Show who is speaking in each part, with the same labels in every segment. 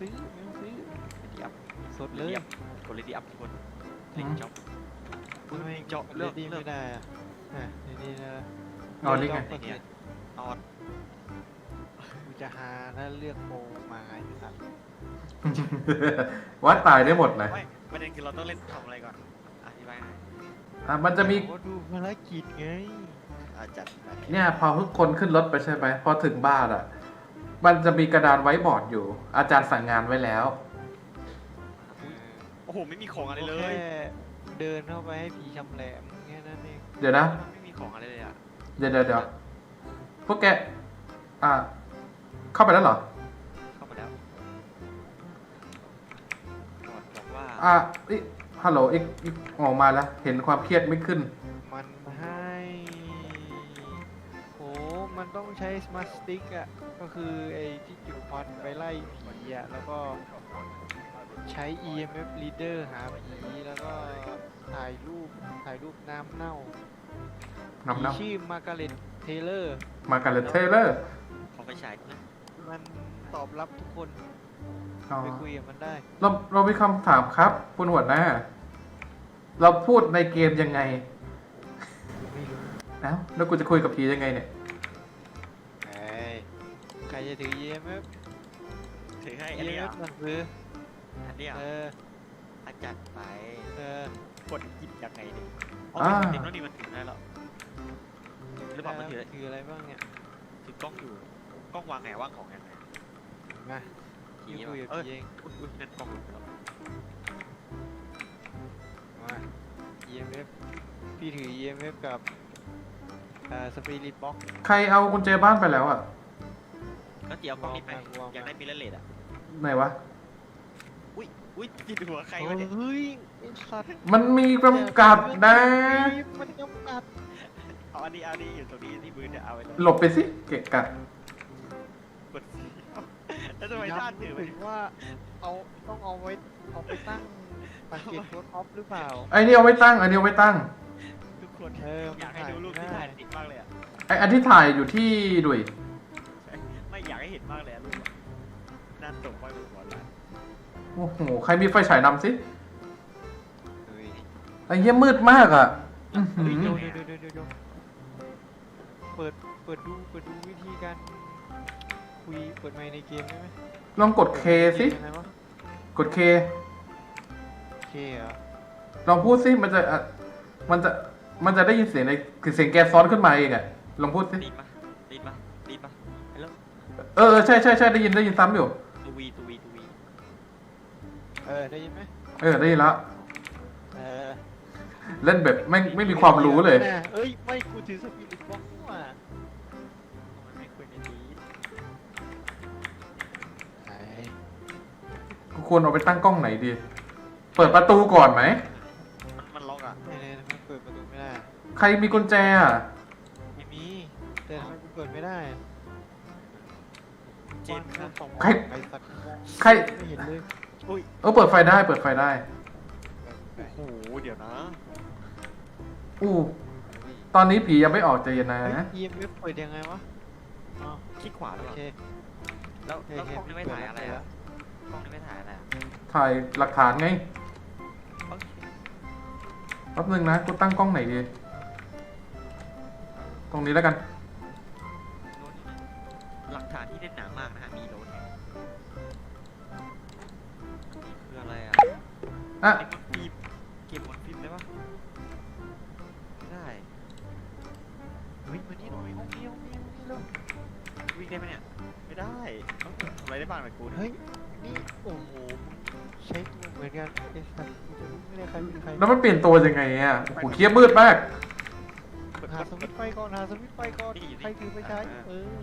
Speaker 1: ซื้อไม่ต้องซื้อ
Speaker 2: ดีอัพ
Speaker 1: สดเลย
Speaker 2: กดเลยดีอัพทุกคนลิงจ็อบ
Speaker 1: ทำไม
Speaker 2: เจาะ
Speaker 1: เลื
Speaker 2: เลื
Speaker 1: อ
Speaker 2: อกก
Speaker 1: ดี
Speaker 2: เลื
Speaker 1: ไม่
Speaker 2: อก
Speaker 1: ได้อะอะเดี๋ยวนี้นะ
Speaker 3: เอานี่ไง
Speaker 1: เลือก
Speaker 2: เนี่ยออด
Speaker 1: กูจะหาถ้าเลือกโมมาไอ้สัตว์
Speaker 3: วัดตายได้หมดเลย
Speaker 2: ไม่ประเด็นคือเราต้องเล่นทำอะไรก่อนอธิบายหน่อย
Speaker 3: อะมันจะมี
Speaker 1: โอ้ดูภารกิจไง
Speaker 2: อะจัดไป
Speaker 3: เนี่ยพอทุกคนขึ้นรถไปใช่ไหมพอถึงบ้านอะ มันจะมีกระดานไว้บอร์ดอยู่ อาจารย์สั่งงานไว้แล้ว
Speaker 1: เออ
Speaker 2: โอ้โห ไม่มีของอะไรเล
Speaker 1: แค่
Speaker 2: ย
Speaker 1: เดินเข้าไปให้ผีชำแหละแค่นั้นเอง
Speaker 3: เดี๋ยวนะ
Speaker 2: ไม่มีของอะไรเลยอะ
Speaker 3: เดี๋ยวเดี๋ยวเดี๋ยวพวกแก อะเข้าไปแล้วเหรอ
Speaker 2: เข้ามาแล้วก่อนบอกว่า
Speaker 3: อะอิฮัลโหลอีกอีกออกมาแล้ว เห็นความเครียดไม่ขึ้น
Speaker 1: ต้องใช้สมาร์ทสติ๊กอะ ก็คือไอ้ที่จุดควันไปไล่ผีอะ แล้วก็ใช้ EMF reader หาผีแล้วก็ถ่ายรูปถ่ายรูปน้ำเน่า
Speaker 3: น้ำเน่า
Speaker 1: ผีชื่อมาร์กาเร็ตเทเลอร์
Speaker 3: มาการ์เล็ตเทเลอร์
Speaker 2: ของไปฉายนะ
Speaker 1: มันตอบรับทุกคน
Speaker 3: อ๋อ
Speaker 1: ไปคุยกับมันได้
Speaker 3: เราเรามีคำถามครับคุณหัวหน้า เราพูดในเกมยังไง
Speaker 1: ไม่รู้
Speaker 3: เอ้าแล้วกูจะคุยกับผียังไงเนี่ย
Speaker 1: เอ้ย ใครจะถือ EMF
Speaker 2: ถือให้อันนี้
Speaker 1: EMF
Speaker 2: อะ
Speaker 1: หนังสือ
Speaker 2: อันนี้อะ
Speaker 1: เออ
Speaker 2: อาจารย์ไป
Speaker 1: เออ
Speaker 2: กดหยิบยังไงดิอ๋อ
Speaker 3: อ่า
Speaker 2: เด็กน้องนี่มันถือได้แล้วหรือเปล่ามันถือ
Speaker 1: คืออะไรบ้างเนี่ย
Speaker 2: ถือกล้องอยู่กล้องวางไงวางของยังไง
Speaker 1: มา
Speaker 2: ผี
Speaker 1: พี่
Speaker 2: เหร
Speaker 1: คุ
Speaker 2: อย
Speaker 1: กับ
Speaker 2: เอ้ย
Speaker 1: พี่เอง
Speaker 2: อุ๊ยอุ๊ยนั่นกล้องหลุดไปแล้ว
Speaker 1: มา EMF พี่ถือ EMF กับอ่าสปิริตบ็อก
Speaker 3: ใครเอากุญแจบ้านไปแล้วอะ
Speaker 2: ก็เดี๋ยวกล้องนี้ไป
Speaker 1: วางมา
Speaker 2: อยากได้มิลเลอร์เลดอะ
Speaker 3: ไหนวะ
Speaker 2: อุ้ยอุ้ยจิตหัวใคร
Speaker 1: เฮ้
Speaker 2: วะเนี่ย
Speaker 1: ยไอ้สัตว์
Speaker 3: มันมีจำกัดนะ
Speaker 1: มันจำกัด
Speaker 2: เอาอันนี้เอาอันนี้อยู่ตรงนี้ที่มือเนี่ยเอาไปเลย
Speaker 3: หลบไปสิเกะกะ
Speaker 2: กดสีแล้วทำไมท่านถือไป
Speaker 1: ถึงว่าเอาต้องเอาไว้เอาไปตั้งสังเกตโค้ดออฟหรือเปล่า
Speaker 3: ไอ้นี่เอาไว้ตั้งอันนี้เอาไว้ตั้ง
Speaker 2: ทุกคน
Speaker 1: เออ
Speaker 2: อยากให้ดูรูปที่ถ่ายติดมากเลยอะ
Speaker 3: ไอ้อันที่ถ่ายอยู่ที่ดุย
Speaker 2: ไม่อยากให้ เห็นมากเลยอะรูปอะนั่นตกไปบนหัวเลย
Speaker 3: โอ้โหใครมีไฟฉายนำสิ
Speaker 1: เฮ้ย
Speaker 3: ไอ้เหี้ยมืดมากอะอื้อหื
Speaker 1: เฮ้ย
Speaker 3: อ
Speaker 1: เดี๋ยวเดี๋ยวเดี๋ยวเดี๋ยวเดี๋ยวเปิด เปิดดู เปิดดูวิธีการคุย เปิดไมค์ในเกมได้ไหม
Speaker 3: ลองกดเคสิ
Speaker 1: ยังไงวะ
Speaker 3: กดเค
Speaker 1: เคเหรอ
Speaker 3: ลองพูดสิมันจะอะมันจะมันจะได้ยินเสียงในคือเสียงแกซ้อนขึ้นมาเองอะลองพูดสิ
Speaker 2: ดีปะดีปะดีปะฮัลโหล
Speaker 3: เออเออใช่ใช่ใช่ได้ยินได้ยินซ้ำอยู่
Speaker 2: ตูวีตูวีตูวี
Speaker 1: เออได้ยินไหม
Speaker 3: เออได้ยินแล้ว
Speaker 1: เออ
Speaker 3: เล่นแบบไม่ไม่มีความรู้เลย
Speaker 1: น่ะเอ้ยไม่กูถือสปิริตบ็อกซ์ว่ะ
Speaker 2: มันไม่ควรในนี้
Speaker 1: ไหน
Speaker 3: กูควรเอาไปตั้งกล้องไหนดี เปิดประตูก่อนไหม
Speaker 2: มันมันล็อกอะ
Speaker 1: ไหนไหนมันเปิดประตูไม่ได้
Speaker 3: ใครมีกุญแจอะ
Speaker 1: ไม่มีแต่ทำไมกูเปิดไม่ได้
Speaker 2: เจนครับ
Speaker 1: สอง
Speaker 3: ใคร
Speaker 1: ไอ้สัตว์มอง
Speaker 3: ใคร
Speaker 1: ไม่เห็นเลย
Speaker 2: อุ้ย
Speaker 3: เออเปิดไฟได้เปิดไฟได้
Speaker 2: โอ้โหเดี๋ยวนะ
Speaker 3: อู้ตอนนี้ผียังไม่ออกใจเย็นนะ
Speaker 1: เฮ้ย EMF เปิดยังไงวะอ๋อ
Speaker 2: คลิกขวาหรือ
Speaker 1: โอ
Speaker 2: เปล่า
Speaker 1: เค
Speaker 2: แล้ว
Speaker 1: โอเค
Speaker 2: แล้ว
Speaker 1: โอเค
Speaker 2: กล้องนี้ไม่ถ่ายอะไรอะกล้องนี้ไม่ถ่ายอะไรอะ
Speaker 3: ถ่ายหลักฐานไง
Speaker 2: โอเค
Speaker 3: แป๊บนึงนะ กูตั้งกล้องไหนดี ตรงนี้แล้วกัน
Speaker 2: โน้ตหลัก ฐานที่แน่นหนามากนะฮะ มีโน้ตนี่คืออะไรอะ
Speaker 3: อะ
Speaker 2: ไอ้บนฟิล์มเก็บบนฟิล์มได้ปะไม่ได้
Speaker 1: เฮ้ยมานี่หน่อยห้องนี้ห้องนี้ห้องนี้เร็ว
Speaker 2: วิ่งได้ไหมเนี่ย ไม่ได้ต้องทำอะไรได้บ้างไหมกู
Speaker 1: เฮ้ย นี่ โอ้โหมึงใช้ตัวเหมือนกันไอ้สัตว์กูจะรู้ไม่ได้ใครเป็นใคร
Speaker 3: แล้วมันเปลี่ยนตัวยังไงอะโอ้โหเครียดมืดมาก
Speaker 2: กด
Speaker 1: หาก
Speaker 2: ด
Speaker 1: สวิตช์ไฟก่อนหาสวิตช์ไฟก่อน
Speaker 2: นี่นี่
Speaker 1: ใครถือไปใช้
Speaker 2: อ่า
Speaker 1: เออ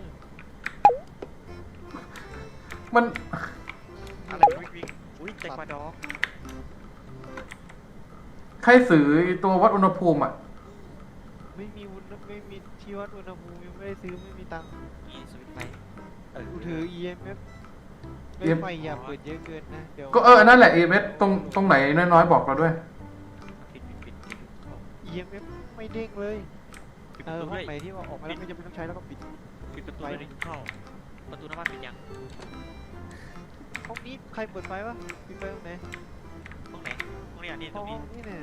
Speaker 3: มัน
Speaker 2: อะไรมันวิ่งวิ่งอุ้ยแจ็คมาดอก
Speaker 3: ใครสื่อไอ้ตัววัดอุณหภูมิอะ
Speaker 1: ไม่มีวุ้นไม่มีที่วัดอุณหภูมิยังไม่ได้ซื้อไม่มีตังค์
Speaker 2: นี่สวิตช์ไฟเออ
Speaker 1: กูถือ EMF ไม่
Speaker 3: EMF
Speaker 1: ไฟอย่าเปิดเยอะเกินนะเดี๋ยว
Speaker 3: ก็เออนั่นแหละเอเวสตรงตรงไหนน้อยๆบอกเราด้วย
Speaker 2: ปิดปิดปิดปิด
Speaker 1: EMF ไม่เด้งเลย
Speaker 2: ปิด
Speaker 1: เอ
Speaker 2: ประ
Speaker 1: อ
Speaker 2: ตู
Speaker 1: ห้อ
Speaker 2: ด้ว
Speaker 1: ง
Speaker 2: ย
Speaker 1: ไหนที่ว่าออกมาแล้วไม่จำเป็นต้องใช้แล้วก็ปิด
Speaker 2: ปิดประตู
Speaker 1: ไฟ
Speaker 2: ด้วยเข้า ประตูหน้าบ้านปิดยัง
Speaker 1: ห้ององนี้ใครเปิดไฟวะปิดไฟตรงไหน
Speaker 2: ตรงไหนตรงนี้อะนี่ต
Speaker 1: ห้
Speaker 2: ร
Speaker 1: อง
Speaker 2: งนี้
Speaker 1: นี้เนี่ย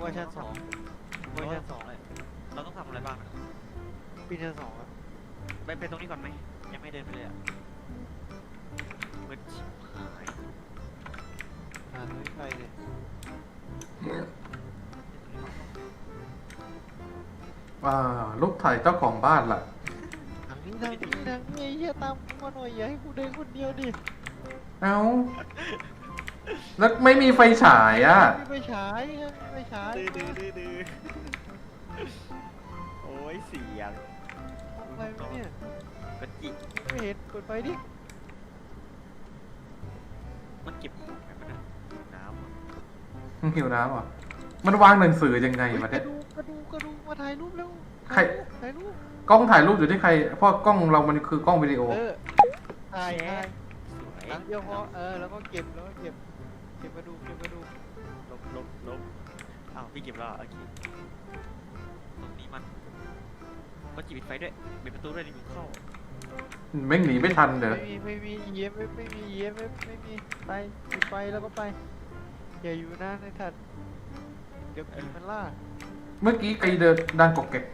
Speaker 1: ว่าชั้นสองว่าชั้นสองเลย
Speaker 2: เราต้องทำอะไรบ้างอะ
Speaker 1: ปีนชั้นสองอะ
Speaker 2: ไปไปตรงนี้ก่อนไหมยังไม่เดินไปเลยอะมืดชิบหาย
Speaker 1: หาตัวไฟเลย
Speaker 3: อ่าลูกถ่ายเจ้าของบ้านล่ะ
Speaker 1: ทางนี้ทางนี้ทางนี้ไอ้เหี้ยตามกูมาหน่อยอย่าให้กูเดินคนเดียวดิ
Speaker 3: เอ้า แล้วไม่มีไฟฉายอะ
Speaker 1: ไม่ไปฉายไม่ไปฉาย
Speaker 2: ดื้อดื้อดื้อดื้อโอ้ยเสียง
Speaker 1: ห้องไฟไหมเนี่ย
Speaker 2: กระจิ
Speaker 1: ไม่เห็นเปิดไฟดิ
Speaker 2: มันเก็บของไงมันนะน้ำอะ
Speaker 3: หิวน้ำอะ มันวางหนังสือยังไง
Speaker 1: เฮ้ยวะก
Speaker 3: เนี่
Speaker 1: ระ
Speaker 3: ย
Speaker 1: ดูก กระดูกกระดูกมาถ่ายรูปแล้ว
Speaker 3: ใคร
Speaker 1: ถ่ายรูป
Speaker 3: กล้องถ่ายรูปอยู่ที่ใคร เพราะกล้องเรามันคือกล้องวิดีโอ
Speaker 1: เออถ่ายถ่าย
Speaker 2: สวย
Speaker 1: หลังเดียวพอเออแล้วก็เก็บแล้วก็เก็บเก็บกระดูกเก็บกระดูก
Speaker 2: ลบลบลบอ้าวพี่เก็บแล้วเหรอโอเคตรงนี้มันมันจีบปิดไฟด้วยปิดประตูด้วยดิมึงเข้า
Speaker 3: แม่งหนีไม่ทันเด้อ
Speaker 1: ไม่มีไม่มี EMF ไม่มี EMF ไม่มีไปปิดไฟแล้วก็ไปอย่าอยู่นานในถัดเดี๋ยวผีมันล่า
Speaker 3: เมื่อกี้ใครเดินดังกอกแกก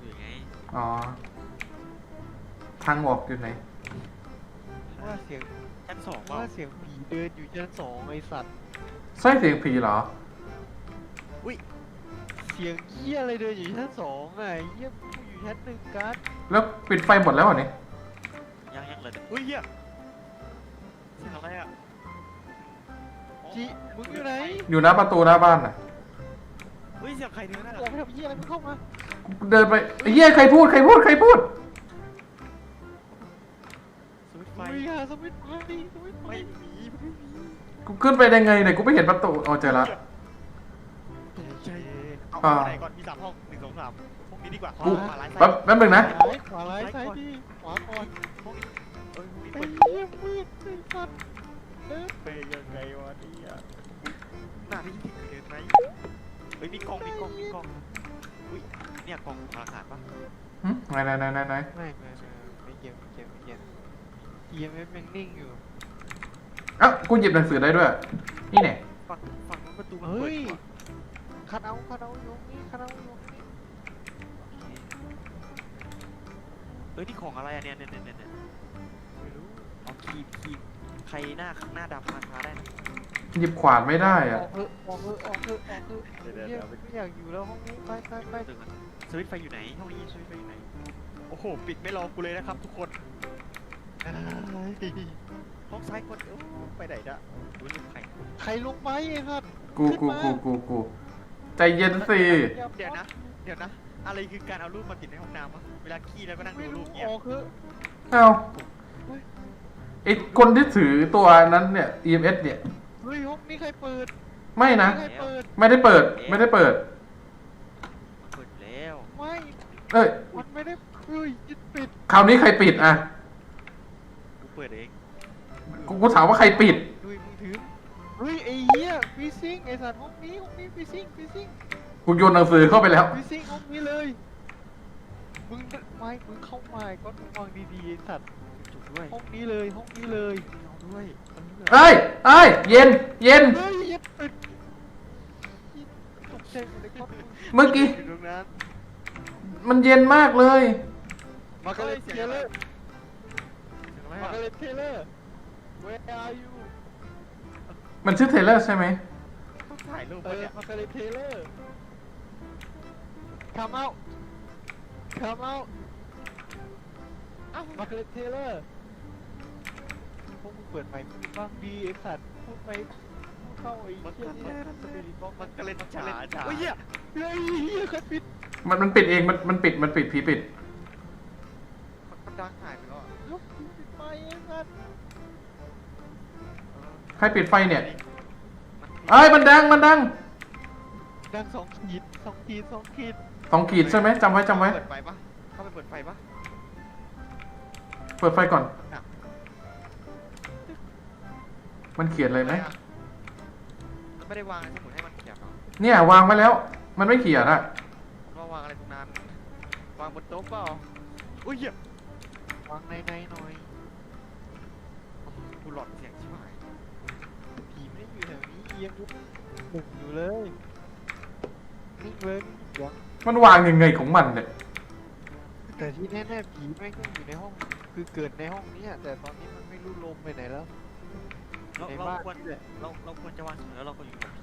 Speaker 2: อยู่ไง
Speaker 3: อ๋อ ทางออกอยู่ไหน
Speaker 1: ว่าเสียง
Speaker 2: ชั้นสองเปล่า
Speaker 1: ว่าเสียงผีเดินอยู่ชั้นสองไอสัตว์
Speaker 3: ใช่เสียงผีเหรอ
Speaker 1: เสียงเหี้ยอะไรเดินอยู่ชั้นสองอะไอ้เหี้ยกูอยู่ชั้นหนึ่งกัน
Speaker 3: แล้วปิดไฟหมดแล้วเหรอเนี่ย
Speaker 2: ยังยังเลยอุ้ยเหี้ยเสียงอะไรอะอ๋อ
Speaker 1: จิมึงอยู่ไหน
Speaker 3: อยู่หน้าประตูหน้าบ้านน่ะ
Speaker 2: เฮ้ยเสียงใครเนี่ยนะ
Speaker 1: ออกไปทำเหี้ยอะไรมึงเข้ามา
Speaker 3: กูเดินไปไอ้เหี้ยใครพูดใครพูดใครพูด
Speaker 2: สวิตช์ไฟ
Speaker 1: มึงหาสวิตช์ไฟสวิตช์ไฟ
Speaker 2: ไม่มีไม่มี
Speaker 3: กูขึ้นไปได้ไงเนี่ยกูไม่เห็นประตูอ๋อเจอละ
Speaker 2: ใช่เอา
Speaker 3: อ่า
Speaker 2: ห้องไหนก่อนมีสามห้องหนึ่งสองสามห้องนี้ดีกว่า
Speaker 3: กู
Speaker 2: ขวาร้ายซ้าย
Speaker 3: แป๊บแป๊บนึงนะ
Speaker 1: ซ้ายขวาร้ายซ้ายดีขวาก่อน
Speaker 2: ห้องนี้เอ้ยห้องนี้
Speaker 1: ไอ้
Speaker 2: เปิด
Speaker 1: เหี้ยมืดไอ้สัตว์เดิน
Speaker 2: ไปยังไงวะ เฮ้ยมีกล่องมีกล่องมีกล่องอุ้ยเนี่ยกล่องหลักฐานปะ
Speaker 3: หึไหนไหนไหนไหนไหน
Speaker 1: ไม่ไม่ไม่ไม่เกี่ยวไม่เกี่ยวไม่เกี่ยว EMF ยังนิ่งอยู่
Speaker 3: เอ้ากูหยิบหนังสือได้ด้วย นี่เนี่ย
Speaker 2: ฝั่งฝั่งนู้นประตูมัน
Speaker 1: เฮ้
Speaker 2: เปิด
Speaker 1: ย
Speaker 2: อยู่อะ
Speaker 1: คัดเอาคัดเอาอยู่ตรงนี้คัดเอาอยู่ตรงนี้
Speaker 2: เอ้ยนี่ของอะไรอะเนี่ยเนี่ยเนี่ยเนี่ยเนี่ย
Speaker 1: ไม่รู้
Speaker 2: เอาคีบคีบใครหน้าข้างหน้าดำมาช้าได้นะ
Speaker 3: หยิบขวานไม่ได้
Speaker 1: อ
Speaker 3: อะ
Speaker 1: อกเถอะออกเถอะออกเถอะออกเถอะ
Speaker 2: เดี๋ยวเดี๋ยว
Speaker 1: เหี้ย
Speaker 2: เดี๋ยว
Speaker 1: ไม่อยากอยู่แล้วห้องนี้ไปไปไป
Speaker 2: เดี๋ยวก่อนสวิตช์ไฟอยู่ไหนห้องนี้สวิตช์ไฟอยู่ไหน โอ้โห ปิดไม่รอกูเลยนะครับทุกคนห้องซ้ายคนโอ้ไปไหนนะรู้ลืมใคร
Speaker 1: ใครลงไปไอ้สัตว์
Speaker 3: กูกูกูกูกูใจเย็นสิ
Speaker 2: เดี๋ยวนะ เดี๋ยวนะ อะไรคือการเอารูปมาติดในห้องน้ำวะเวลาขี้แล้วก็นั่ง
Speaker 1: ไม่
Speaker 2: ดูรู
Speaker 1: รู้
Speaker 2: ปเนี่ย
Speaker 1: ออกเถอะ
Speaker 3: เอ้าไอคนที่ถือตัวนั้นเนี่ย EMS เนี่ย
Speaker 1: เฮ้ยห้องนี้ใครเปิด
Speaker 3: ไม่นะ
Speaker 1: ใครเปิด
Speaker 3: ไม่ได้เปิด ไม่ได้เปิด
Speaker 2: มันเปิดอยู่แล้ว
Speaker 1: ไม่
Speaker 3: เอ้ย
Speaker 1: มันไม่ได้เฮ้ยยึดปิด
Speaker 3: คราวนี้ใครปิดอะ
Speaker 2: กูเปิดเอง
Speaker 3: กูกูถามว่าใครปิด
Speaker 1: ดูมือถือเฮ้ยไอ้เหี้ยฟีซิงไอ้สัตว์ห้องนี้ห้องนี้ฟีซิงฟีซิง
Speaker 3: กูโยนหนังสือเข้าไปแล้ว
Speaker 1: ฟีซิงห้องนี้เลยมึงไม่มึงเข้ามาก็มึงวางดีๆไอ้สัตว์
Speaker 2: จุดด้วย
Speaker 1: ห้องนี้เลยห้องนี้เลย
Speaker 2: เอา ด้วย
Speaker 3: เอ้ยเอ้ยเย็นเย็น
Speaker 1: เฮ้ยยึดปิดตกใจหมดเลยครับ
Speaker 3: เมื่อกี้
Speaker 2: อยู่ตรงนั้น
Speaker 3: มันเย็นมากเลย
Speaker 1: มาร์กาเร็ตเทเลอร์
Speaker 2: เสียงอะไร
Speaker 1: มาร์กา
Speaker 2: อะ
Speaker 1: เร็ตเทเลอร์ where are you
Speaker 3: มันชื่อเทเลอร์ใช่ไหม
Speaker 2: ต้องถ่ายรูป
Speaker 1: เอ
Speaker 2: ปะ
Speaker 1: อ
Speaker 2: เนี่ย
Speaker 1: มาร์กาเร็ตเทเลอร์ come out come out มาร์กาเร็ตเทเลอร์พ วกมึงเปิดไมค์บ้างดีไอ้สัตว์พูดไปพูดเข้าไอ้
Speaker 2: มัน
Speaker 1: เหี้ย
Speaker 2: ก็
Speaker 1: นี่
Speaker 2: เล่น
Speaker 1: สปิริตบ็อก
Speaker 2: มันก็เล่น
Speaker 1: มัน
Speaker 2: ฉา
Speaker 1: เล่น
Speaker 2: ฉา
Speaker 1: ฉา
Speaker 2: โอ้ยเหี้ย
Speaker 1: เฮ้ยเหี้ยใครปิด
Speaker 3: มันมันปิดเองมันมันปิดมันปิดผีปิด
Speaker 2: มันดังหายไปแล้วอะ
Speaker 1: ยกปิดไฟไอ้สัตว์
Speaker 3: ใครปิดไฟเนี่ยเอ้ยมันดังมันดัง
Speaker 1: ดังสองขีดสองขีดสองขีด
Speaker 3: สองขีดใช่ไหมจำไว้จำไว้
Speaker 2: เปิดไฟปะเข้าไปเปิดไฟปะ
Speaker 3: เปิดไฟก่อน มันเขียนอะไรไหม
Speaker 2: มันไม่ได้วางสมุดให้มันเขียนหรอ
Speaker 3: เนี่ยวางไว้แล้ว มันไม่เขียนอะ
Speaker 2: มันว่าวางอะไรตรงนั้นวางบนโต๊ะเปล่าอุ้ยเหี้ย
Speaker 1: วางในในๆหน่อย
Speaker 2: กูหลอนเสียงชิบหาย
Speaker 1: ผีไม่ได้อยู่แถวนี้เอียงอยู่หนึ่งอยู่เลยนิ่งเลยเดี๋ยว
Speaker 3: มันวางยังไงของมันเนี่ย
Speaker 1: แต่ที่แน่ๆผีแม่งต้องอยู่ในห้อง คือเกิดในห้องเนี้ยแต่ตอนนี้มันไม่รู้ลมไปไหนแล้ว
Speaker 2: เรา
Speaker 1: ใน
Speaker 2: เรา
Speaker 1: บ้าน
Speaker 2: ควร
Speaker 1: นี่แหละ
Speaker 2: เราเราควรจะวางสมุดแล้วเราก็อยู่กับผี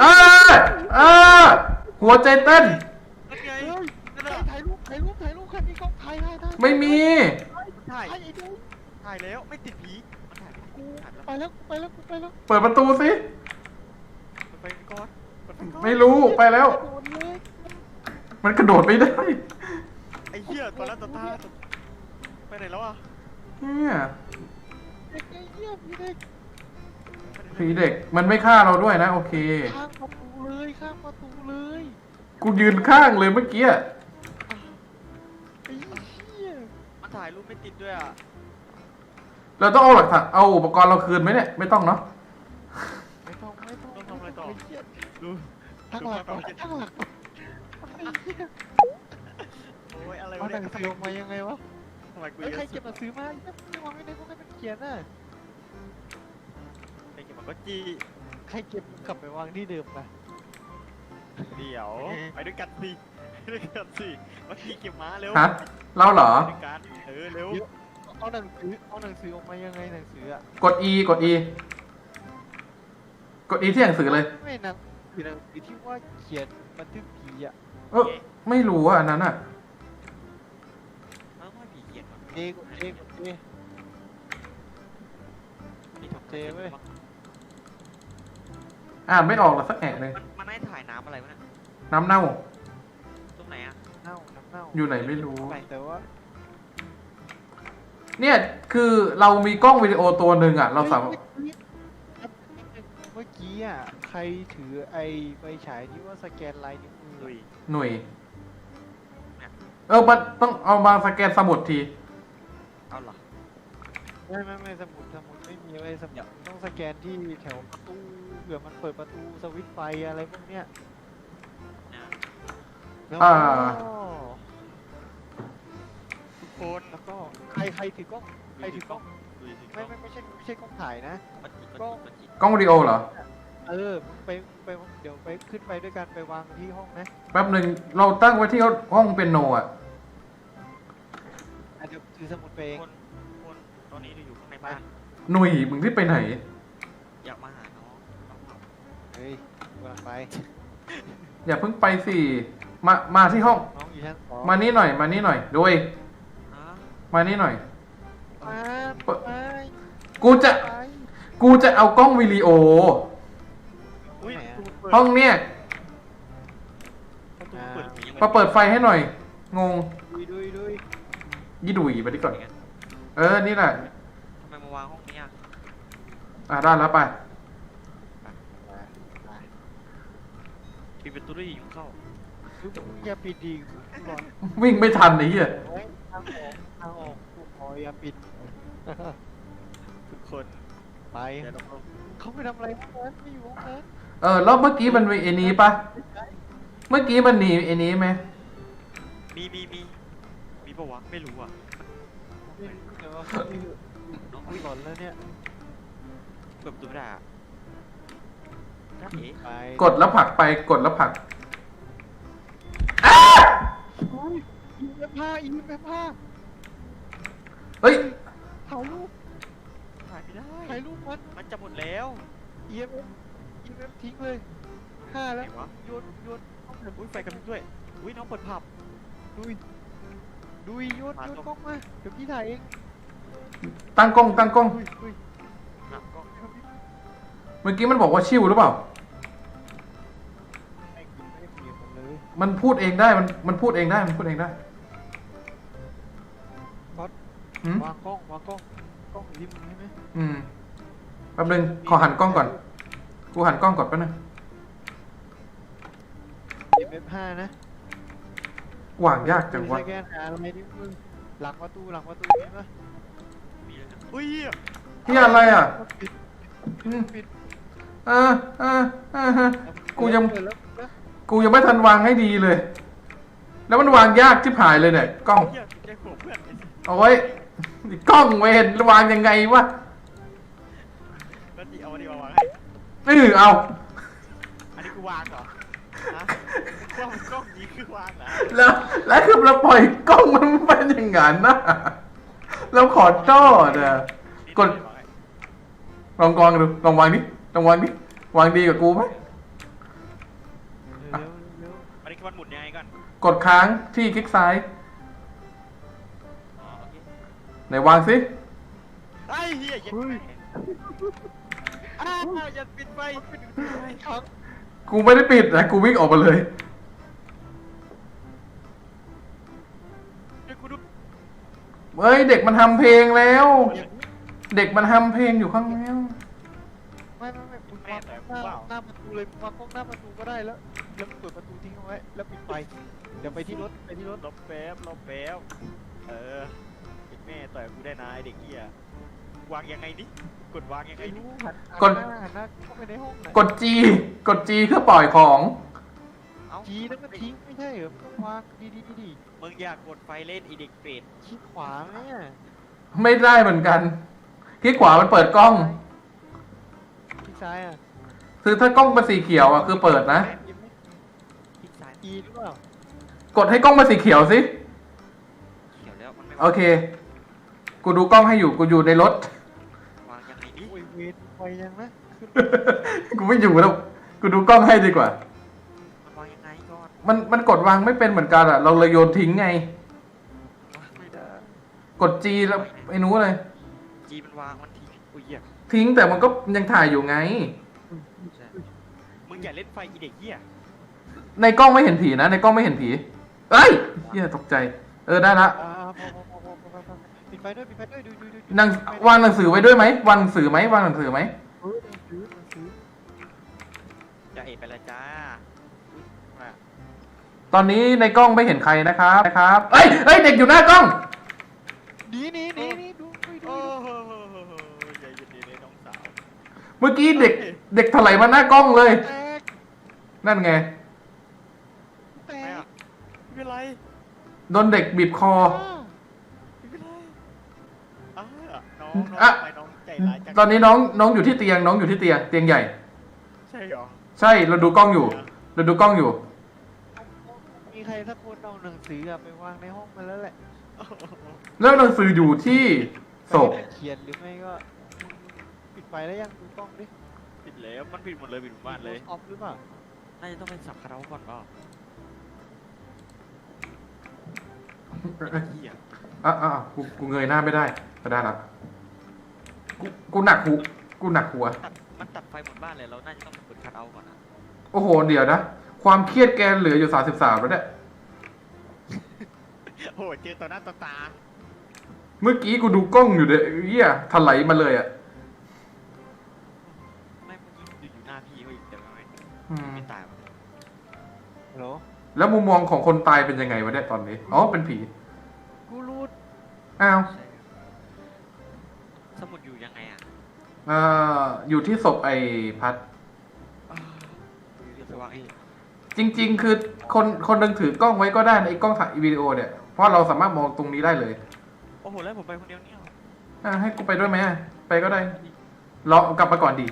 Speaker 3: เออเออหัวใจเต้น
Speaker 2: นั่นไง
Speaker 1: เฮ้ย
Speaker 2: นั่น
Speaker 1: ถ่า
Speaker 2: น่ะ
Speaker 1: ยถ่ายรูปถ่ายรูปถ่ายรูปใครมีกล้องถ่ายถ่ายถ่าย
Speaker 3: ไม่มี
Speaker 2: ถ่าย
Speaker 1: ถ่ายไอ้เด็ก
Speaker 2: ถ่ายแล้วไม่ติดผีมันถ่ายไม่ติด
Speaker 1: กู
Speaker 2: ถ่ายแล้ว
Speaker 1: ไปแล้วไปแล้วไปแล้ว
Speaker 3: เปิดประตูสิ
Speaker 2: มันไปก่อนมันไปก่อน
Speaker 3: ไม่รู้ไปแล้ว
Speaker 1: โดนเลย
Speaker 3: มันกระโดดไม่ได้
Speaker 2: ไอ้เหี้ยตอนแรกตอนตาไปไหนแล้วอะ
Speaker 3: เนี่ย
Speaker 1: เด็กไอ้เหี้ยผีเด็ก
Speaker 3: ผีเด็กมันไม่ฆ่าเราด้วยนะโอเค
Speaker 1: ข้างประตูเลยข้างประตูเลย
Speaker 3: กูยืนข้างเลยเมื่อกี้อะ
Speaker 1: ไอ้เหี้ย
Speaker 2: มันถ่ายรูปไม่ติดด้วยอะ
Speaker 3: เราต้องเอาหลักฐานเอาอุปกรณ์เราคืนไหมเนี่ยไม่ต้องเนาะ
Speaker 1: ไม่ต้องไม่ต้อง
Speaker 2: ต้องทำอะไรต่อ
Speaker 1: ไเหี้ย
Speaker 2: ดู
Speaker 1: ทั้งหลักก่อนทั้งหลักก่อนไอ้เหี้ย
Speaker 2: โอ้ยอะไร
Speaker 1: เอา
Speaker 2: วะ
Speaker 1: หนั
Speaker 2: เนี่ย
Speaker 1: งสือออกมายังไงวะ
Speaker 2: ทำไมกู
Speaker 1: เอ้ย
Speaker 2: เย
Speaker 1: ใคร
Speaker 2: อะ
Speaker 1: เก็บหนังสือมาไม่วางไว้ในพวกให้มันเขียนน่ะ
Speaker 2: ใครเก็บมันก็จี
Speaker 1: ใครเก็บกลับไปวางที่เดิมนะ
Speaker 2: เดี๋ยวไปด้วยกันสิไปด้วยกันสิเมื่อกี้เก็บม้าเร็ว
Speaker 3: ฮะเราเหรอ
Speaker 2: ไปด้วยกันเออเร็ว
Speaker 1: เอาหนังสือเอาหนังสือออกมายังไงหนังสืออะ
Speaker 3: กด E กด E กด E ที่หนังสือเลย
Speaker 1: ไม่หนังสือหนังสือที่ว่าเขียนบันทึกผีอะ
Speaker 3: เออไม่รู้อะอันนั้นอะ
Speaker 2: เอ้าไม่ผีเขียนวะ
Speaker 1: เอกดเอกดเอ
Speaker 2: นี่ทำ
Speaker 1: เจเว้ย
Speaker 3: อ่านไม่ออกหรอกสักแอะหนึ่ง
Speaker 2: มันมันให้ถ่ายน้ำอะไรวะเนี่ย
Speaker 3: น้ำเน่า
Speaker 2: ตรงไหนอะ
Speaker 1: เน่าน้ำเน่า
Speaker 3: อยู่ไหนไม่รู้
Speaker 1: แต่ว่า
Speaker 3: เนี่ยคือเรามีกล้องวิดีโอตัวหนึ่งอะ เราสามารถ
Speaker 1: เมื่อกี้อะใครถือไอไฟฉายที่ว่าสแกนลายนิ้วมื
Speaker 2: ดุ
Speaker 1: อย
Speaker 3: หน่วย เออมันต้องเอามาสแกนสมุดที
Speaker 2: เอาเหรอ
Speaker 1: ไม่ไม่ไม่สมุดสมุดไม่มีอะไรสมุดต้องสแกนที่แถวประตูเผื่อมันเปิดประตูสวิตช์ไฟอะไรพวกเนี้ย
Speaker 2: นะ
Speaker 1: แล้ว
Speaker 3: อ่า
Speaker 1: ก็
Speaker 2: ทุกคน
Speaker 1: แล้วก็ใครใครถือกล้องใครถือกล้อง
Speaker 2: ดูสิ
Speaker 1: ไม่ไม่ไม่ใช่ไม่ใช่กล้องถ่ายนะ
Speaker 2: มันจิต
Speaker 1: ก็
Speaker 2: มันจิต
Speaker 3: กล้องวิดีโอเหรอ
Speaker 1: เออมึงไปไปเดี๋ยวไปขึ้นไปด้วยกันไปวางที่ห้องนะ
Speaker 3: แป๊บหนึ่งเราตั้งไว้ที่ห้องเป็นโนอะ
Speaker 1: อะเดี๋ยวถือสมุดไปเอง
Speaker 2: คนคนตอนนี้เราอยู่ข้างในบ้าน
Speaker 3: หนุ่ยมึงที่ไปไหน
Speaker 2: อยากมาหาน้องน้องเผา
Speaker 1: เฮ้ยกำลังไป
Speaker 3: อย่าเพิ่งไปสิมามาที่ห้อง
Speaker 1: น้องอยู่ชั้นสอง
Speaker 3: มานี่หน่อย มานี่หน่อยโดย
Speaker 2: อะ
Speaker 3: มานี่หน่อย
Speaker 1: มาไป
Speaker 3: กูจะ
Speaker 1: ไป
Speaker 3: กูจะเอากล้องวิดีโอ
Speaker 2: อุ้ย
Speaker 1: ไหนอะ
Speaker 2: ประตูเปิด
Speaker 3: ห้องเนี่ย
Speaker 2: ประตูเปิดผียังไง
Speaker 3: มาเปิดไฟให้หน่อย งง
Speaker 1: ดุยดุยดุย
Speaker 3: ยี่ดุยไปดิก่อน เออนี่แหละ
Speaker 2: ทำไมมาวางห้องนี้อะ
Speaker 3: อะได้แล้วไป
Speaker 1: ไปไป
Speaker 2: ปิดประตูด้วยยุงเข้า
Speaker 1: คือมึงอย่าปิดดีก่อน
Speaker 3: วิ่งไม่ทันไอ้เหี้ย
Speaker 1: เฮ้ยทางออกทางออกกูขออย่าปิด
Speaker 2: ทุกคน
Speaker 1: ไป
Speaker 2: เดี๋ยวเรา
Speaker 1: เขาไปทำอะไรห้องนั้นไม่อยู่ห้องนั้น
Speaker 3: เออแล้วเมื่อกี้มันมีไอ้นี้ปะเมื่อกี้มันหนีไอ้นี้ไหม
Speaker 2: มีมีมีมีปะวะไม่รู้อะ
Speaker 1: ไม่รู้แต่ว่าเขาไม่อยู่
Speaker 2: น้อง
Speaker 1: กูหลอนแล้วเนี่ย
Speaker 2: เปิดประตูไม่ได้อะจ้าเอ๋
Speaker 1: ไป
Speaker 3: กดแล้วผลักไปกดแล้วผลัก
Speaker 1: อุ้ยอีเอฟห้าอีเอฟห้า
Speaker 3: เฮ้ย
Speaker 1: ถ่ายรูป
Speaker 2: ถ่ายไม่ได้
Speaker 1: ถ่ายรูปมัน
Speaker 2: มันจะหมดแล้ว
Speaker 1: EMF EMF ทิ้งเลยห้า
Speaker 2: ไหน
Speaker 1: แล้ว
Speaker 2: วะ
Speaker 1: โยนโยน
Speaker 2: อุ้ยไฟกระพริบด้วย อุ้ยน้องเปิดผับ
Speaker 1: ดุยดุยโยน
Speaker 2: มา
Speaker 1: โยน
Speaker 2: ตรง
Speaker 1: กล้องมาเดี๋ยวพี่ถ่ายเอง
Speaker 3: ตั้งกล้องตั้งกล้อง
Speaker 1: ดุยดุย
Speaker 2: นะก็
Speaker 3: เมื่อกี้มันบอกว่าชิวหรือเปล่า
Speaker 1: ไม่กินไม่ได้เปลี่ยนมันเลย
Speaker 3: มันพูดเองได้ มันมันพูดเองได้ มันพูดเองได้
Speaker 1: ก๊อต
Speaker 3: หืม
Speaker 1: วางกล้องวางกล้องกล้องอยู่ที่มึงใช่ไหม
Speaker 3: อืมแป๊บนึงขอหันกล้องก่อน กูหันกล้องก่อนแป๊บนึง
Speaker 1: เอ็มเอฟห้านะ
Speaker 3: วางยากจังวะ
Speaker 1: สแกนหาอะไรที่มึงหลังประตูหลังประตูเห็นปะ
Speaker 2: มีเลยนะอุ้ย
Speaker 3: ที่อะไรอะ
Speaker 1: ปิด
Speaker 3: อืม
Speaker 1: ปิด
Speaker 3: เออเออเออเออกูยัง
Speaker 1: เปิดแล้วนะ
Speaker 3: กูยังไม่ทันวางให้ดีเลย แล้วมันวางยากชิบหายเลยเนี่ย กล้อง
Speaker 2: เฮียแกหัวเพื่อนไอ้สิ
Speaker 3: เอาไว้กล้องเวนวางยังไงวะ
Speaker 2: แล้วดีเอามาดีมาวางให้
Speaker 3: เออเอา
Speaker 2: อันนี้กูวางเหรอฮะกล้องกล้องนี้คือวางเหรอ
Speaker 3: แล้วแล้วคือเราปล่อยกล้องมันเป็นอย่างนั้นนะเราขอโทษอะ
Speaker 2: นี่
Speaker 3: กด
Speaker 2: วางให้
Speaker 3: ลองกองดูลองวางดิ ลองวางดิวางดีกับกูไหม
Speaker 1: เร็วเร็ว
Speaker 2: อันนี้คือมันหมุนยังไงก่อน
Speaker 3: กดค้างที่คลิกซ้าย
Speaker 2: อ๋อโอเค
Speaker 3: ไหนวางสิ
Speaker 2: ไอ้เหี้ยเย็นแม่อ้าวอย่าปิดไฟปิดไฟครับ
Speaker 3: กูไม่ได้ปิดนะกูวิ่งออกมาเลย
Speaker 2: เดี๋ยวกูดู
Speaker 3: เฮ้ยเด็กมันทำเพลงแล้ว
Speaker 2: อย่างนี้
Speaker 3: เด็กมันทำเพลงอยู่ข้างแล้ว
Speaker 1: ไม่ไม่ ไม่มึงวางหน้าหน้าประตูเลยมึงวางกล้องหน้าประตูก็ได้แล้ว แล้วมึงเปิดประตูทิ้งเอาไว้ แล้วปิดไฟเดี๋ยวไปที่รถไปที่รถ
Speaker 2: ลบแป๊บลบแป๊บเออเด็กแม่ต่อยกูได้นะไอ้เด็กเหี้ยวางยังไงนี่กดวางยังไง
Speaker 1: ไม่
Speaker 2: นี่
Speaker 1: รู้หัน
Speaker 3: กด
Speaker 1: หันหน้าหันหน้าเข้าไปในห้องน่ะ
Speaker 3: กด G กด G เพื่อปล่อยของ
Speaker 2: เอ้า
Speaker 1: จีแล้วก็ทิ้งไม่ใช่เหรอมึงต้องวางดีดีดีดี
Speaker 2: มึงอยากกดไฟเล่นอีเด็กเปรต
Speaker 1: คลิกขวาเนี่ย
Speaker 3: ไม่ได้เหมือนกัน คลิกขวามันเปิดกล้อง
Speaker 1: คลิก ซ้ายอะ
Speaker 3: คือถ้ากล้องเป็นสีเขียวอะคือเปิดนะ
Speaker 1: ยังไม่
Speaker 2: คลิกซ้าย
Speaker 1: อีหรือเปล่าก
Speaker 3: ดให้กล้องเป็นสีเขียวสิ
Speaker 2: เขียวแล้วมันไม่
Speaker 3: โอเค กูดูกล้องให้อยู่ กูอยู่ในรถ
Speaker 2: วางยังไงนี่
Speaker 1: โอ้ยเวทไฟยังนะขึ้น
Speaker 3: กูไม่อยู่แล้ว กูดูกล้องให้ดีกว่า
Speaker 2: มันวางยังไงก่อน
Speaker 3: มันมันกดวางไม่เป็นเหมือนกันอะ เราเลยโยนทิ้งไง
Speaker 2: วางไม่ได้
Speaker 3: กด G แล้วไอ้นู้นเลย
Speaker 2: จีมันวางมัน ทิ้งอุ้ยเหี้ย
Speaker 3: ทิ้งแต่มันก็ยังถ่ายอยู่ไง
Speaker 2: ใช่มึงอย่าเล่นไฟอีเด็กเหี้ย
Speaker 3: ในกล้องไม่เห็นผีนะในกล้องไม่เห็นผีเอ้ยเหี้ยตกใจ เออได้ละ
Speaker 1: อ่าพอพอพอพอพอพอพอปิดไฟด้วยปิดไฟด้วยดูดูดู
Speaker 3: หนังวางหนังสือไว้ด้วยไหมวางหนังสือไหมวางหนังสือไหม
Speaker 1: เออหนังสือหนังสือ
Speaker 2: จะเอ็ดไปและจ้าอุ๊ยมา
Speaker 3: ตอนนี้ในกล้องไม่เห็นใครนะครับนะครับเอ้ยเอ้ยเด็กอยู่หน้ากล้อง
Speaker 1: หนีหนีหนีหนีดูดูดู
Speaker 2: โอ้
Speaker 1: ดู
Speaker 2: โหอย่าหยุดดีเลยน้องสาว
Speaker 3: เมื่อกี้เด็กเด็กถลายมาหน้ากล้องเลย
Speaker 1: แตก
Speaker 3: นั่นไง
Speaker 1: แต
Speaker 2: ไม่
Speaker 1: ก
Speaker 2: อะ ไม่เป็นไร
Speaker 3: โดนเด็กบีบคอ
Speaker 2: ไม่เป็นไรอ้าน้องน้อง
Speaker 3: อะ
Speaker 2: ทำไมน้องใจร้ายจัง
Speaker 3: ตอนนี้น้องน้องอยู่ที่เตียงน้องอยู่ที่เตียงเตียงใหญ่
Speaker 2: ใช่เหรอ
Speaker 3: ใช่เราดูกล้องอยู่ เราดูกล้องอยู่
Speaker 1: มีใครสักคนเอาหนังสืออะไปวางในห้องมันแล้วแหละ
Speaker 3: แล้วหนังสืออยู่ที่ศพ
Speaker 1: เขียนหรือไม่ก็ปิด ไฟแล้วยังดูกล้องดิ
Speaker 2: ผิดแล้วมันผิดหมดเลยผิดหมู่บ้านเลย
Speaker 1: ออฟหรือเปล่า
Speaker 2: น่าจะต้องเป็นสับคาราโอเกะก่อนเปล่าเหี้ย
Speaker 3: อะอะอะกูกูเงยหน้าไม่ได้ก็ได้ละกูกูหนักหูกูหนักหัว
Speaker 2: ตัดมันตัดไฟหมดบ้านเลยเราน่าจะต้องเปิดคัทเอาท์ก่อนนะ
Speaker 3: โอ้โห เดี๋ยวนะ ความเครียดแกเหลืออยู่สามสิบสามแล้วเนี่ย
Speaker 2: โอ้โหเจอต่อหน้าต่อตา
Speaker 3: เมื่อกี้กูดูกล้องอยู่เด้เหี้ยถลายมาเลยอะ
Speaker 2: แล้
Speaker 3: วมุมมองของคนตายเป็นยังไงวะเนี่ยตอนนี้ อ๋อ เป็นผี
Speaker 1: กูรูด
Speaker 3: อ้าว
Speaker 2: ใช่สมุดอยู่ยังไงอะ
Speaker 3: เอ่อ อยู่ที่ศพไอ้พัด
Speaker 2: อยู่ที่วางไอ้
Speaker 3: จริง ๆ คือคนคนหนึงถือกล้องไว้ก็ได้ในะไอ้กล้องถ่ายวิดีโอเนี่ย เพราะเราสามารถมองตรงนี้ได้เลย
Speaker 2: โอ้โห แล้วผมไปคนเดียวเนี่ย
Speaker 3: อะให้กูไปด้วยไหมอะไปก็ได้รอกลับมาก่อน
Speaker 2: ดี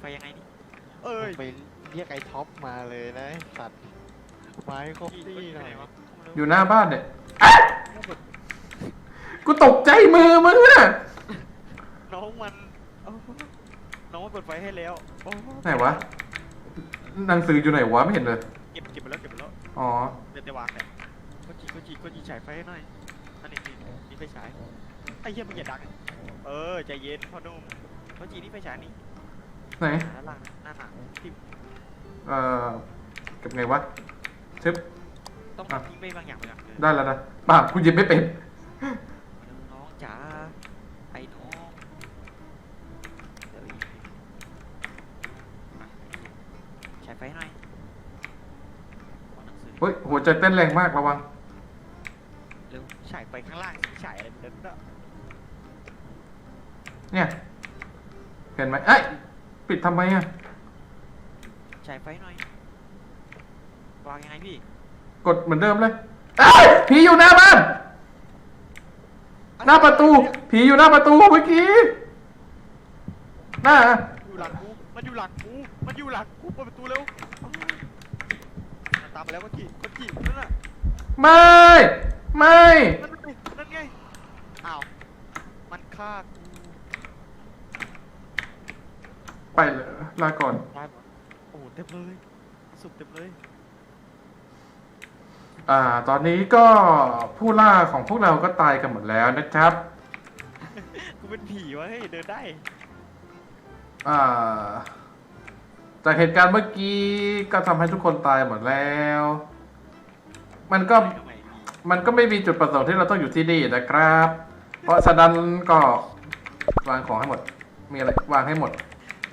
Speaker 2: ไฟยังไงนี่เอ้ย
Speaker 1: ไปเรียกไอ้ท็อปมาเลยนะไอ้สัตว์ไม้ครบ
Speaker 2: พี่
Speaker 1: ที่
Speaker 2: อยู่
Speaker 1: หน่
Speaker 2: ไห
Speaker 1: อนยวะ
Speaker 3: อยู่หน้าบ้านเนี่ยอะกูตกใจมือมึงอะ
Speaker 2: น้องมันเอ้าน้องมันเปิดไฟให้แล้วโอ้
Speaker 3: ไหนวะหนังสืออยู่ไหนวะไม่เห็นเลย
Speaker 2: เก็บเก็บไปแล้วเก็บไปแล้ว
Speaker 3: อ๋อ
Speaker 2: เดี๋ยวจะวางเนี่ยก็จีก็จีก็จีฉายไฟให้หน่อยอันนี้นี่นี่ไฟฉายไอ้เหี้ยมึงอย่าดัง เออใจเย็นพ่อหนุ่มก็จีนี่ไฟฉายนี่
Speaker 3: ไหน
Speaker 2: ด้านล่างนั่นน่ะที่
Speaker 3: เอ่อเก็บไงวะชึบ
Speaker 2: ต้อง
Speaker 3: อะ
Speaker 2: ทิ้งไปบางอย่างไปก่อนเลย
Speaker 3: ได้แล้วนะป่ากูหยิบไม่เป็น
Speaker 2: น้องจ๋าไอ้น้องเดี๋ยวอีกมาฉายไฟหน่อยวางหนังสือ
Speaker 3: เฮ้ยหัวใจเต้นแรงมากระวัง
Speaker 2: เร็วฉายไฟข้างล่างสิฉายอะไรเดินเด้อ
Speaker 3: เนี่ย เห็นไหมเอ้ย ปิดทำไมอะ
Speaker 2: ฉายไฟหน่อย วางยังไงพี่
Speaker 3: กดเหมือนเดิมเลยเอ้ยผีอยู่หน้าบ้าน หน้าประตู ผีอยู่หน้าประตูเมื่อกี้ หน้า
Speaker 2: อยู่หลังกู มันอยู่หลังกู มันอยู่หลังกูเปิดประตูเร็วมันตามมาแล้วก็จีก็จีนั่นน่ะ
Speaker 3: ไม่ ไม่
Speaker 2: นั่นไงนั่นไง อ้าว มันฆ่ากู
Speaker 3: ไปเลยลาก่อน
Speaker 2: ตายโอ้โหเต็มเลยสุกเต็มเลย
Speaker 3: อ่า ตอนนี้ก็ผู้ล่าของพวกเราก็ตายกันหมดแล้วนะครับ
Speaker 2: กูเป็นผีวะเฮ้ยเดินได้
Speaker 3: อ่า จากเหตุการณ์เมื่อกี้ก็ทำให้ทุกคนตายหมดแล้ว มันก็
Speaker 2: ทำไมผี
Speaker 3: มันก็ไม่มีจุดประสงค์ที่เราต้องอยู่ที่นี่นะครับ เพราะฉะนั้นก็วางของให้หมด มีอะไรวางให้หมด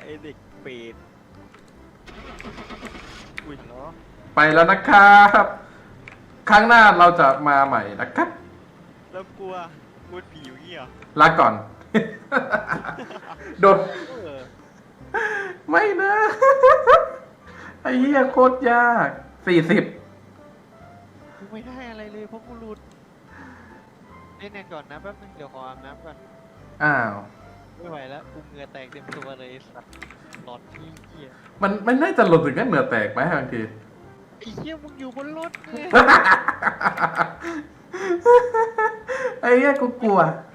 Speaker 2: ไอเด็กเปรตอุ้ยเหรอ
Speaker 3: ไปแล้วนะครับ ครั้งหน้าเราจะมาใหม่นะครับ
Speaker 2: แล้วกลัวกลัวผีอยู่เงี้ยเหรอ
Speaker 3: ลาก่อน โดด
Speaker 2: เออ
Speaker 3: ไม่นะ ไอ้เหี้ยโคตรยากสี่สิบ
Speaker 1: กูไม่ได้อะไรเลยเพราะกูหลุดเล่นกันก่อนนะแป๊บนึงเดี๋ยวขออาบน้ำก่อน
Speaker 3: อ้าว
Speaker 1: ไม่ไหวแล้วกูเหงื่อแตกเต็มตัวเลยไอ้สัตว์หลอดที่เหี้ย
Speaker 3: มันมันน่าจะหลุดถึงกันเหนือแตกไหมบางที
Speaker 1: ไอ้เหี้ยมึงอยู่บนรถเนี่ย
Speaker 3: ไอ้เหี้ยกูกลัว
Speaker 1: ไ